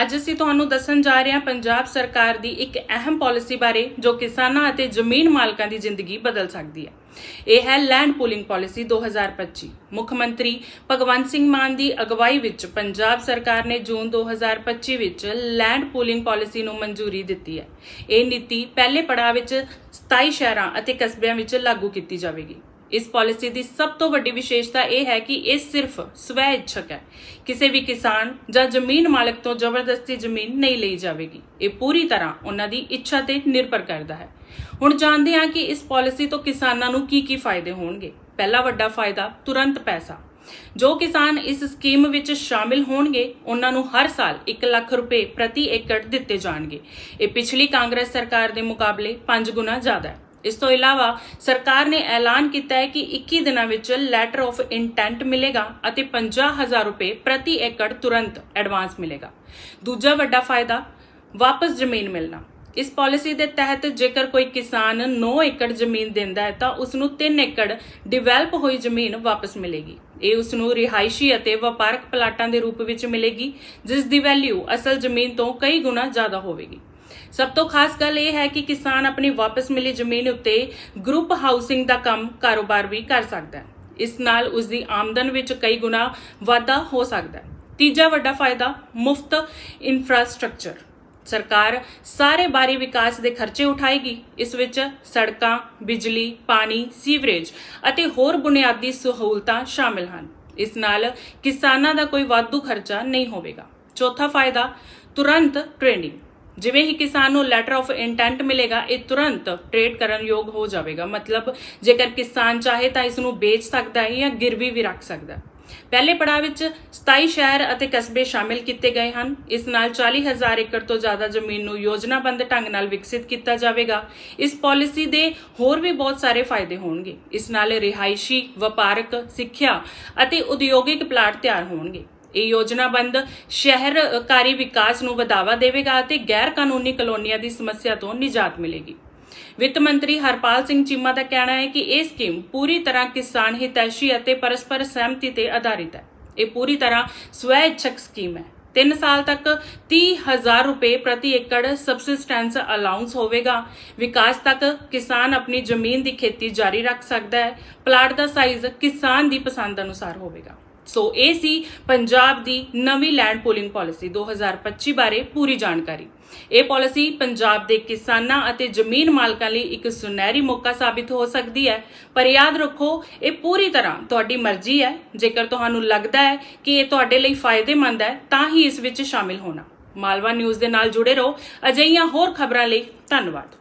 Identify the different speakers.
Speaker 1: ਅੱਜ ਅਸੀਂ ਤੁਹਾਨੂੰ ਦੱਸਣ ਜਾ ਰਹੇ ਹਾਂ ਪੰਜਾਬ ਸਰਕਾਰ ਦੀ ਇੱਕ ਅਹਿਮ ਪਾਲਿਸੀ ਬਾਰੇ, ਜੋ ਕਿਸਾਨਾਂ ਅਤੇ ਜ਼ਮੀਨ ਮਾਲਕਾਂ ਦੀ ਜ਼ਿੰਦਗੀ ਬਦਲ ਸਕਦੀ ਹੈ। ਇਹ ਹੈ ਲੈਂਡ ਪੂਲਿੰਗ ਪਾਲਿਸੀ 2025 ਮੁੱਖ ਮੰਤਰੀ ਭਗਵੰਤ ਸਿੰਘ ਮਾਨ ਦੀ ਅਗਵਾਈ ਵਿੱਚ ਪੰਜਾਬ ਸਰਕਾਰ ਨੇ ਜੂਨ 2025 ਵਿੱਚ ਲੈਂਡ ਪੂਲਿੰਗ ਪਾਲਿਸੀ ਨੂੰ ਮਨਜ਼ੂਰੀ ਦਿੱਤੀ ਹੈ। ਇਹ ਨੀਤੀ ਪਹਿਲੇ ਪੜਾਅ ਵਿੱਚ 27 ਸ਼ਹਿਰਾਂ ਅਤੇ ਕਸਬਿਆਂ ਵਿੱਚ ਲਾਗੂ ਕੀਤੀ ਜਾਵੇਗੀ। ਇਸ ਪਾਲਿਸੀ ਦੀ ਸਭ ਤੋਂ ਵੱਡੀ ਵਿਸ਼ੇਸ਼ਤਾ ਇਹ ਹੈ ਕਿ ਇਹ ਸਿਰਫ ਸਵੈ ਇੱਛਕ ਹੈ। ਕਿਸੇ ਵੀ ਕਿਸਾਨ ਜਾਂ ਜ਼ਮੀਨ ਮਾਲਕ ਤੋਂ ਜ਼ਬਰਦਸਤੀ ਜ਼ਮੀਨ ਨਹੀਂ ਲਈ ਜਾਵੇਗੀ। ਇਹ ਪੂਰੀ ਤਰ੍ਹਾਂ ਉਹਨਾਂ ਦੀ ਇੱਛਾ ਤੇ ਨਿਰਭਰ ਕਰਦਾ ਹੈ। ਹੁਣ ਜਾਣਦੇ ਹਾਂ ਕਿ ਇਸ ਪਾਲਿਸੀ ਤੋਂ ਕਿਸਾਨਾਂ ਨੂੰ ਕੀ ਕੀ ਫਾਇਦੇ ਹੋਣਗੇ। ਪਹਿਲਾ ਵੱਡਾ ਫਾਇਦਾ ਤੁਰੰਤ ਪੈਸਾ। ਜੋ ਕਿਸਾਨ ਇਸ ਸਕੀਮ ਵਿੱਚ ਸ਼ਾਮਿਲ ਹੋਣਗੇ, ਉਹਨਾਂ ਨੂੰ ਹਰ ਸਾਲ 1 ਲੱਖ ਰੁਪਏ ਪ੍ਰਤੀ ਏਕੜ ਦਿੱਤੇ ਜਾਣਗੇ। ਇਹ ਪਿਛਲੀ ਕਾਂਗਰਸ ਸਰਕਾਰ ਦੇ ਮੁਕਾਬਲੇ 5 ਗੁਣਾ ਜ਼ਿਆਦਾ ਹੈ। ਇਸ ਤੋਂ ਇਲਾਵਾ ਸਰਕਾਰ ਨੇ ਐਲਾਨ ਕੀਤਾ ਹੈ ਕਿ 21 ਦਿਨਾਂ ਵਿੱਚ ਲੈਟਰ ਆਫ ਇੰਟੈਂਟ ਮਿਲੇਗਾ ਅਤੇ 50000 ਰੁਪਏ ਪ੍ਰਤੀ ਏਕੜ ਤੁਰੰਤ ਐਡਵਾਂਸ ਮਿਲੇਗਾ। ਦੂਜਾ ਵੱਡਾ ਫਾਇਦਾ, ਵਾਪਸ ਜ਼ਮੀਨ ਮਿਲਣਾ। ਇਸ ਪਾਲਿਸੀ ਦੇ ਤਹਿਤ ਜੇਕਰ ਕੋਈ ਕਿਸਾਨ 9 ਏਕੜ ਜ਼ਮੀਨ ਦਿੰਦਾ ਹੈ ਤਾਂ ਉਸ ਨੂੰ 3 ਏਕੜ ਡਿਵੈਲਪ ਹੋਈ ਜ਼ਮੀਨ ਵਾਪਸ ਮਿਲੇਗੀ। ਇਹ ਉਸ ਨੂੰ ਰਿਹਾਇਸ਼ੀ ਅਤੇ ਵਪਾਰਕ ਪਲਾਟਾਂ ਦੇ ਰੂਪ ਵਿੱਚ ਮਿਲੇਗੀ, ਜਿਸ ਦੀ ਵੈਲਿਊ ਅਸਲ ਜ਼ਮੀਨ ਤੋਂ ਕਈ ਗੁਣਾ ਜ਼ਿਆਦਾ ਹੋਵੇਗੀ। ਸਭ ਤੋਂ ਖਾਸ ਗੱਲ ਇਹ ਹੈ ਕਿ ਕਿਸਾਨ ਆਪਣੀ ਵਾਪਸ ਮਿਲੀ ਜ਼ਮੀਨ ਉੱਤੇ ਗਰੁੱਪ ਹਾਊਸਿੰਗ ਦਾ ਕੰਮ ਕਾਰੋਬਾਰ ਵੀ ਕਰ ਸਕਦਾ ਹੈ। ਇਸ ਨਾਲ ਉਸ ਦੀ ਆਮਦਨ ਵਿੱਚ ਕਈ ਗੁਣਾ ਵਾਧਾ ਹੋ ਸਕਦਾ ਹੈ। ਤੀਜਾ ਵੱਡਾ ਫਾਇਦਾ, ਮੁਫਤ ਇਨਫਰਾਸਟ੍ਰਕਚਰ ਸਰਕਾਰ ਸਾਰੇ ਬਾਰੀ ਵਿਕਾਸ ਦੇ ਖਰਚੇ ਉਠਾਏਗੀ। ਇਸ ਵਿੱਚ ਸੜਕਾਂ, ਬਿਜਲੀ, ਪਾਣੀ, ਸੀਵਰੇਜ ਅਤੇ ਹੋਰ ਬੁਨਿਆਦੀ ਸਹੂਲਤਾਂ ਸ਼ਾਮਿਲ ਹਨ। ਇਸ ਨਾਲ ਕਿਸਾਨਾਂ ਦਾ ਕੋਈ ਵਾਧੂ ਖਰਚਾ ਨਹੀਂ ਹੋਵੇਗਾ। ਚੌਥਾ ਫਾਇਦਾ, ਤੁਰੰਤ ਟ੍ਰੇਨਿੰਗ ਜਿਵੇਂ ਹੀ ਕਿਸਾਨ ਨੂੰ ਲੈਟਰ ਆਫ ਇੰਟੈਂਟ ਮਿਲੇਗਾ, ਇਹ ਤੁਰੰਤ ਟ੍ਰੇਡ ਕਰਨ ਯੋਗ ਹੋ ਜਾਵੇਗਾ। ਮਤਲਬ, ਜੇਕਰ ਕਿਸਾਨ ਚਾਹੇ ਤਾਂ ਇਸ ਨੂੰ ਵੇਚ ਸਕਦਾ ਹੈ ਜਾਂ ਗਿਰਵੀ ਵੀ ਰੱਖ ਸਕਦਾ ਹੈ। ਪਹਿਲੇ ਪੜਾਅ ਵਿੱਚ 27 ਸ਼ਹਿਰ ਅਤੇ ਕਸਬੇ ਸ਼ਾਮਿਲ ਕੀਤੇ ਗਏ ਹਨ। ਇਸ ਨਾਲ 40000 ਏਕੜ ਤੋਂ ਜ਼ਿਆਦਾ ਜ਼ਮੀਨ ਨੂੰ ਯੋਜਨਾਬੰਦ ਢੰਗ ਨਾਲ ਵਿਕਸਿਤ ਕੀਤਾ ਜਾਵੇਗਾ। ਇਸ ਪਾਲਿਸੀ ਦੇ ਹੋਰ ਵੀ ਬਹੁਤ ਸਾਰੇ ਫਾਇਦੇ ਹੋਣਗੇ। ਇਸ ਨਾਲ ਰਿਹਾਇਸ਼ੀ, ਵਪਾਰਕ, ਸਿੱਖਿਆ ਅਤੇ ਉਦਯੋਗਿਕ ਪਲਾਟ ਤਿਆਰ ਹੋਣਗੇ। ਇਹ ਯੋਜਨਾਬੰਦ ਸ਼ਹਿਰਕਾਰੀ ਵਿਕਾਸ ਨੂੰ ਵਧਾਵਾ ਦੇਵੇਗਾ ਅਤੇ ਗੈਰ ਕਾਨੂੰਨੀ ਕਲੋਨੀਆਂ ਦੀ ਸਮੱਸਿਆ ਤੋਂ ਨਿਜਾਤ ਮਿਲੇਗੀ। ਵਿੱਤ ਮੰਤਰੀ ਹਰਪਾਲ ਸਿੰਘ ਚੀਮਾ ਦਾ ਕਹਿਣਾ ਹੈ ਕਿ ਇਹ ਸਕੀਮ ਪੂਰੀ ਤਰ੍ਹਾਂ ਕਿਸਾਨ ਹਿਤੈਸ਼ੀ ਅਤੇ ਪਰਸਪਰ ਸਹਿਮਤੀ ਤੇ ਆਧਾਰਿਤ ਹੈ। ਇਹ ਪੂਰੀ ਤਰ੍ਹਾਂ ਸਵੈ ਇੱਛਕ ਸਕੀਮ ਹੈ। 3 ਸਾਲ ਤੱਕ 30000 ਰੁਪਏ ਪ੍ਰਤੀ ਏਕੜ ਸਬਸਿਸਟੈਂਸ ਅਲਾਉਂਸ ਹੋਵੇਗਾ। ਵਿਕਾਸ ਤੱਕ ਕਿਸਾਨ ਆਪਣੀ ਜ਼ਮੀਨ ਦੀ ਖੇਤੀ ਜਾਰੀ ਰੱਖ ਸਕਦਾ ਹੈ। ਪਲਾਟ ਦਾ ਸਾਈਜ਼ ਕਿਸਾਨ ਦੀ ਪਸੰਦ ਅਨੁਸਾਰ ਹੋਵੇਗਾ। ਸੋ ਇਹ ਸੀ ਪੰਜਾਬ ਦੀ ਨਵੀਂ ਲੈਂਡ ਪੂਲਿੰਗ ਪਾਲਿਸੀ 2025 ਬਾਰੇ ਪੂਰੀ ਜਾਣਕਾਰੀ। ਇਹ ਪਾਲਿਸੀ ਪੰਜਾਬ ਦੇ ਕਿਸਾਨਾਂ ਅਤੇ ਜ਼ਮੀਨ ਮਾਲਕਾਂ ਲਈ ਇੱਕ ਸੁਨਹਿਰੀ ਮੌਕਾ ਸਾਬਿਤ ਹੋ ਸਕਦੀ ਹੈ। ਪਰ ਯਾਦ ਰੱਖੋ, ਇਹ ਪੂਰੀ ਤਰ੍ਹਾਂ ਤੁਹਾਡੀ ਮਰਜ਼ੀ ਹੈ। ਜੇਕਰ ਤੁਹਾਨੂੰ ਲੱਗਦਾ ਹੈ ਕਿ ਇਹ ਤੁਹਾਡੇ ਲਈ ਫਾਇਦੇਮੰਦ ਹੈ, ਤਾਂ ਹੀ ਇਸ ਵਿੱਚ ਸ਼ਾਮਿਲ ਹੋਣਾ। ਮਾਲਵਾ ਨਿਊਜ਼ ਦੇ ਨਾਲ ਜੁੜੇ ਰਹੋ। ਅਜਿਹੀਆਂ ਹੋਰ ਖਬਰਾਂ ਲਈ ਧੰਨਵਾਦ।